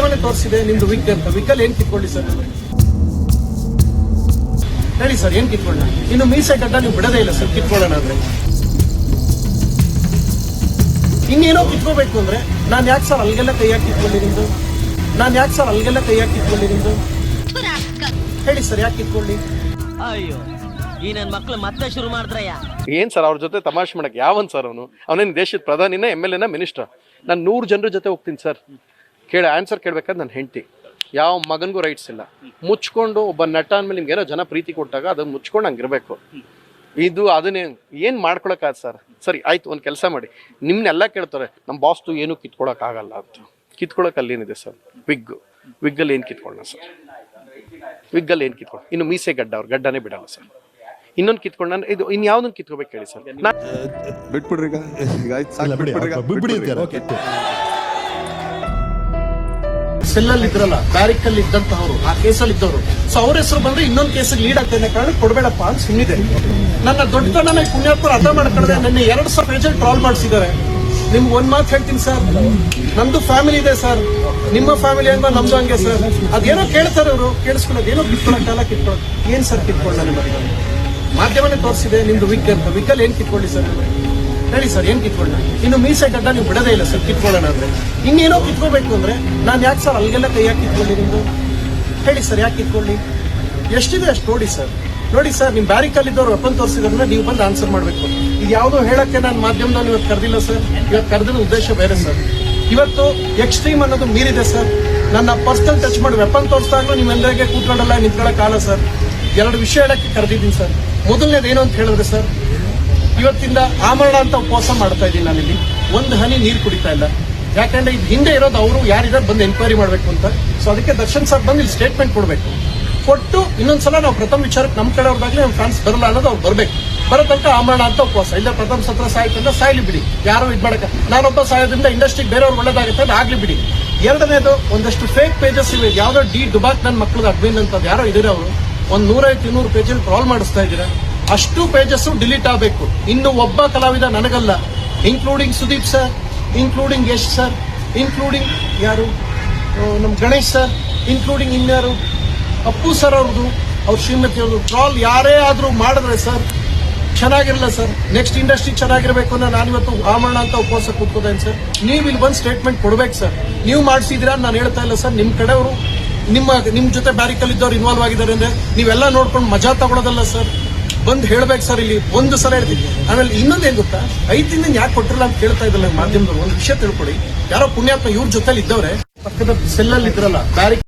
ಮಾಧ್ಯಮನೇ ತೋರಿಸಿದೆ ನಿಮ್ದು ವಿಕ್ ಅಂತ. ವಿಗ್ಗಲ್ಲಿ ಏನ್ ಕಿತ್ಕೊಳ್ಳಿ ಸರ್? ಹೇಳಿ ಸರ್ ಏನ್ ಕಿತ್ಕೊಳ್ಳೋಣ? ಇನ್ನು ಮೀಸೆ ಗಡ್ಡ ನೀವು ಬಿಡದೇ ಇಲ್ಲ ಸರ್ ಕಿತ್ಕೊಳ್ಳೋಣ ಅಂದ್ರೆ. ಇನ್ನೇನೋ ಕಿತ್ಕೋಬೇಕು ಅಂದ್ರೆ ನಾನ್ ಯಾಕೆ ಸರ್ ಅಲ್ಲಿಗೆಲ್ಲ ಕೈ ಹಾಕಿ ಕಿತ್ಕೊಳ್ಳಿ ನಿಮ್ದು? ನಾನ್ ಯಾಕೆ ಸರ್ ಅಲ್ಲಿಗೆಲ್ಲ ಕೈ ಹಾಕಿ ಕಿತ್ಕೊಳ್ಳಿ ನಿಮ್ದು? ಹೇಳಿ ಸರ್ ಯಾಕೆ ಕಿತ್ಕೊಳ್ಳಿ? ಅಯ್ಯೋ ಈ ನನ್ ಮಕ್ಳು ಮತ್ತೆ ಶುರು ಮಾಡಿದ್ರಯ್ಯ. ಏನ್ ಸರ್ ಅವ್ರ ಜೊತೆ ತಮಾಷೆ ಮಾಡಕ್ ಯಾವನ್ ಸರ್ ಅವನು? ಅವನೇನು ದೇಶದ ಪ್ರಧಾನಿನ ಎಂ ಎಲ್ ಎನ ಮಿನಿಸ್ಟರ್? ನಾನು ನೂರು ಜನರ ಜೊತೆ ಹೋಗ್ತೀನಿ ಸರ್. ಕೇಳಿ ಆನ್ಸರ್ ಕೇಳಬೇಕಾದ್ರೆ ನನ್ನ ಹೆಂಡತಿ. ಯಾವ ಮಗನಿಗೂ ರೈಟ್ಸ್ ಇಲ್ಲ. ಮುಚ್ಕೊಂಡು ಒಬ್ಬ ನಟ ಅಂದ್ಮೇಲೆ ನಿಮ್ಗೆ ಏನೋ ಜನ ಪ್ರೀತಿ ಕೊಟ್ಟಾಗ ಅದನ್ನ ಮುಚ್ಕೊಂಡು ಹಂಗಿರ್ಬೇಕು. ಇದು ಅದನ್ನೇ ಏನು ಮಾಡ್ಕೊಳಕ್ಕಾಗ ಸರ್? ಸರಿ ಆಯ್ತು ಒಂದು ಕೆಲಸ ಮಾಡಿ. ನಿಮ್ನೆಲ್ಲ ಕೇಳ್ತಾರೆ ನಮ್ಮ ಬಾಸ್ತು ಏನು ಕಿತ್ಕೊಳಕ್ಕಾಗಲ್ಲ ಅಂತ. ಕಿತ್ಕೊಳಕ್ ಅಲ್ಲೇನಿದೆ ಸರ್? ವಿಗ್ ವಿಗ್ಗಲ್ಲಿ ಏನು ಕಿತ್ಕೊಳ್ಳೋಣ ಸರ್? ವಿಗ್ಗಲ್ಲಿ ಏನು ಕಿತ್ಕೊಳ್ಳ ಇನ್ನು ಮೀಸೆ ಗಡ್ಡ ಅವ್ರು ಗಡ್ಡನೇ ಬಿಡಲ್ಲ ಸರ್. ಇನ್ನೊಂದು ಕಿತ್ಕೊಂಡು ನಾನು ಇದು ಇನ್ ಯಾವ್ದೊಂದು ಕಿತ್ಕೋಬೇಕು ಹೇಳಿ ಸರ್? ನಾ ಬಿಟ್ಬಿಡ್ರಿ ಸೆಲ್ಲಲ್ಲಿ ಇದ್ರಲ್ಲ ಬ್ಯಾರಿಕ್ ಅಲ್ಲಿ ಇದ್ದಂತಹವರು ಆ ಕೇಸಲ್ಲಿ ಇದ್ದವರು ಸೊ ಅವ್ರ ಹೆಸರು ಬಂದ್ರೆ ಇನ್ನೊಂದು ಕೇಸಿಗೆ ಲೀಡ್ ಆಗ್ತೇನೆ ಕಾರಣ ಕೊಡಬೇಡಪ್ಪ ಅಂತ ಸುಮ್ಮನಿದೆ ನನ್ನ ದೊಡ್ಡತನ ಪುಣ್ಯಾತ್ಮರು ಅರ್ಥ ಮಾಡ್ಕೊಂಡ್ರೆ ನನ್ನ ಎರಡು ಸಾವಿರ ಏಜೆಂಟ್ ಟ್ರಾಲ್ ಮಾಡಿಸಿದ್ದಾರೆ. ನಿಮ್ಗೆ ಒಂದ್ ಮಾತು ಹೇಳ್ತೀನಿ ಸರ್ ನಮ್ದು ಫ್ಯಾಮಿಲಿ ಇದೆ ಸರ್ ನಿಮ್ಮ ಫ್ಯಾಮಿಲಿ ಅಂತ ನಮ್ದು ಹಂಗೆ ಸರ್ ಅದೇನೋ ಕೇಳ್ತಾರೆ ಅವರು, ಕೇಳಿಸ್ಕೊಳ್ಳೋದು. ಏನೋ ಕಿತ್ಕೊಳ್ಳೋಕ್ಕಲ್ಲ ಕಿತ್ಕೊಳ್ಳೋದು ಏನ್ ಸರ್ ಕಿತ್ಕೊಳ್ಳ ನಿಮಗೆ ಮಾಧ್ಯಮನೇ ತೋರಿಸಿದೆ, ನಿಮ್ದು ವಿಕ್ ಅಂತ. ವಿಕಲ್ ಏನ್ ಕಿತ್ಕೊಳ್ಳಿ ಸರ್ ಹೇಳಿ ಸರ್, ಏನ್ ಕಿತ್ಕೊಳ್ಳೋಣ? ಇನ್ನು ಮೀಸೆ ಗಡ್ಡ ನೀವು ಬಿಡದೇ ಇಲ್ಲ ಸರ್, ಕಿತ್ಕೊಳ್ಳೋಣ ಅಂದ್ರೆ. ಇನ್ನೇನೋ ಕಿತ್ಕೋಬೇಕು ಅಂದ್ರೆ ನಾನು ಯಾಕೆ ಸರ್ ಅಲ್ಲಿಗೆಲ್ಲ ಕೈ ಯಾಕೆ ಕಿತ್ಕೊಳ್ಳಿ ನಿಮ್ದು? ಹೇಳಿ ಸರ್, ಯಾಕೆ ಕಿತ್ಕೊಳ್ಳಿ? ಎಷ್ಟಿದೆ ಅಷ್ಟು ನೋಡಿ ಸರ್. ನೋಡಿ ಸರ್, ನಿಮ್ ಬ್ಯಾರಿಕಲ್ಲಿ ಇದ್ದವ್ರು ವೆಪನ್ ತೋರಿಸಿದ್ರೆ ನೀವು ಬಂದು ಆನ್ಸರ್ ಮಾಡಬೇಕು. ಇದು ಯಾವುದೋ ಹೇಳಕ್ಕೆ ನಾನು ಮಾಧ್ಯಮದಲ್ಲಿ ಇವತ್ತು ಕರೆದಿಲ್ಲ ಸರ್. ಇವತ್ತು ಕರೆದಿನ ಉದ್ದೇಶ ಬೇರೆ ಸರ್. ಇವತ್ತು ಎಕ್ಸ್ಟ್ರೀಮ್ ಅನ್ನೋದು ಮೀರಿದೆ ಸರ್. ನನ್ನ ಪರ್ಸನಲ್ ಟಚ್ ಮಾಡಿ ವೆಪನ್ ತೋರಿಸಿದಾಗಲೂ ನಿಮ್ಮೆಲ್ಲರಿಗೆ ಕೂತ್ಕೊಂಡಲ್ಲ ನಿಂತ್ಕೊಳ್ಳೋಕ್ಕಾಗಲ್ಲ ಸರ್. ಎರಡು ವಿಷಯ ಹೇಳಕ್ಕೆ ಕರೆದಿದ್ದೀನಿ ಸರ್. ಮೊದಲನೇದು ಅಂತ ಹೇಳಿದ್ರೆ ಸರ್ ಇವತ್ತಿಂದ ಆಮರಣ ಅಂತ ಉಪವಾಸ ಮಾಡ್ತಾ ಇದ್ದೀನಿ ನಾನಿಲ್ಲಿ. ಒಂದು ಹನಿ ನೀರು ಕುಡಿತಾ ಇಲ್ಲ. ಯಾಕಂದ್ರೆ ಇದು ಹಿಂದೆ ಇರೋದು ಅವರು ಯಾರಿದ್ದಾರೆ ಬಂದು ಎನ್ಕ್ವೈರಿ ಮಾಡಬೇಕು ಅಂತ. ಸೊ ಅದಕ್ಕೆ ದರ್ಶನ್ ಸರ್ ಬಂದು ಇಲ್ಲಿ ಸ್ಟೇಟ್ಮೆಂಟ್ ಕೊಡಬೇಕು. ಕೊಟ್ಟು ಇನ್ನೊಂದ್ಸಲ ನಾವು ಪ್ರಥಮ ವಿಚಾರಕ್ಕೆ ನಮ್ಮ ಕಡೆ ಅವ್ರದಾಗಲಿ ನಮ್ಮ ಫ್ರೆಂಡ್ಸ್ ಬರಲ್ಲ ಅನ್ನೋದು ಅವ್ರು ಬರಬೇಕು. ಬರೋ ತನಕ ಆಮರಣ ಅಂತ ಉಪವಾಸ. ಇಲ್ಲ, ಪ್ರಥಮ ಸತ್ರ ಸಾಯ್ತಂದ್ರೆ ಸಾಯ್ಲಿ ಬಿಡಿ. ಯಾರು ಇದು ಮಾಡಕ್ಕೆ ನಾನೊಬ್ಬ ಸಾಯೋದ್ರಿಂದ ಇಂಡಸ್ಟ್ರಿಗೆ ಬೇರೆಯವ್ರು ಒಳ್ಳೇದಾಗುತ್ತೆ ಅದು ಆಗ್ಲಿ ಬಿಡಿ. ಎರಡನೇದು, ಒಂದಷ್ಟು ಫೇಕ್ ಪೇಜಸ್ ಇವೆ. ಯಾವುದೋ ಡಿ ಡುಬಾಕ್ ನನ್ನ ಮಕ್ಳದ ಅಡ್ಮಿನ್ ಅಂತ ಯಾರೋ ಇದ್ದೀರಾ ಅವರು. ಒಂದು ನೂರೈವತ್ತು ಇನ್ನೂರು ಪೇಜಲ್ಲಿ ಟ್ರಾಲ್ ಮಾಡಿಸ್ತಾ ಇದ್ದೀರಾ. ಅಷ್ಟು ಪೇಜಸ್ಸು ಡಿಲೀಟ್ ಆಗಬೇಕು. ಇನ್ನು ಒಬ್ಬ ಕಲಾವಿದ ನನಗಲ್ಲ. Including Sudeep sir including Yash sir including ಯಾರು? ನಮ್ಮ ಗಣೇಶ್ ಸರ್ ಇನ್ಕ್ಲೂಡಿಂಗ್ ಇನ್ಯಾರು? ಅಪ್ಪು ಸರ್ ಅವ್ರದ್ದು, ಅವ್ರ ಶ್ರೀಮತಿ ಅವರು ಟ್ರಾಲ್ ಯಾರೇ ಆದರೂ ಮಾಡಿದ್ರೆ ಸರ್ ಚೆನ್ನಾಗಿರಲ್ಲ ಸರ್ ನೆಕ್ಸ್ಟ್ ಇಂಡಸ್ಟ್ರಿ ಚೆನ್ನಾಗಿರಬೇಕು ಅನ್ನೋ ನಾನಿವತ್ತು ಆಮರಣ ಅಂತ ಉಪವಾಸ ಕೂತ್ಕೋದೇನು ಸರ್ ನೀವು ಇಲ್ಲಿ ಬಂದು ಸ್ಟೇಟ್ಮೆಂಟ್ ಕೊಡ್ಬೇಕು ಸರ್ ನೀವು ಮಾಡಿಸಿದಿರಾ ನಾನು ಹೇಳ್ತಾ ಇಲ್ಲ ಸರ್ ನಿಮ್ಮ ಕಡೆಯವರು, ನಿಮ್ಮ ನಿಮ್ಮ ಜೊತೆ ಬ್ಯಾರಿಕಲ್ ಇದ್ದವ್ರು ಇನ್ವಾಲ್ವ್ ಆಗಿದ್ದಾರೆ ಅಂದರೆ ನೀವೆಲ್ಲ ನೋಡ್ಕೊಂಡು ಮಜಾ ತಗೊಳೋದಲ್ಲ ಸರ್ ಬಂದ್ ಹೇಳ್ಬೇಕು ಸರ್, ಇಲ್ಲಿ ಒಂದು ಸಲ ಹೇಳ್ತೀನಿ. ಆಮೇಲೆ ಇನ್ನೊಂದೇನ್ ಗೊತ್ತಾ? ಐದು ದಿನ ಯಾಕೆ ಕೊಟ್ಟಿರಲ್ಲ ಅಂತ ಕೇಳ್ತಾ ಇದ್ದಲ್ಲ ಮಾಧ್ಯಮದವರು, ಒಂದು ವಿಷಯ ತಿಳ್ಕೊಡಿ. ಯಾರೋ ಪುಣ್ಯಾತ್ಮ ಇವ್ರ ಜೊತೆಲಿ ಇದ್ದವ್ರೆ. ಪಕ್ಕದ ಸೆಲ್ಲಲ್ಲಿ ಇದ್ರಲ್ಲ ಬ್ಯಾರಿಕ್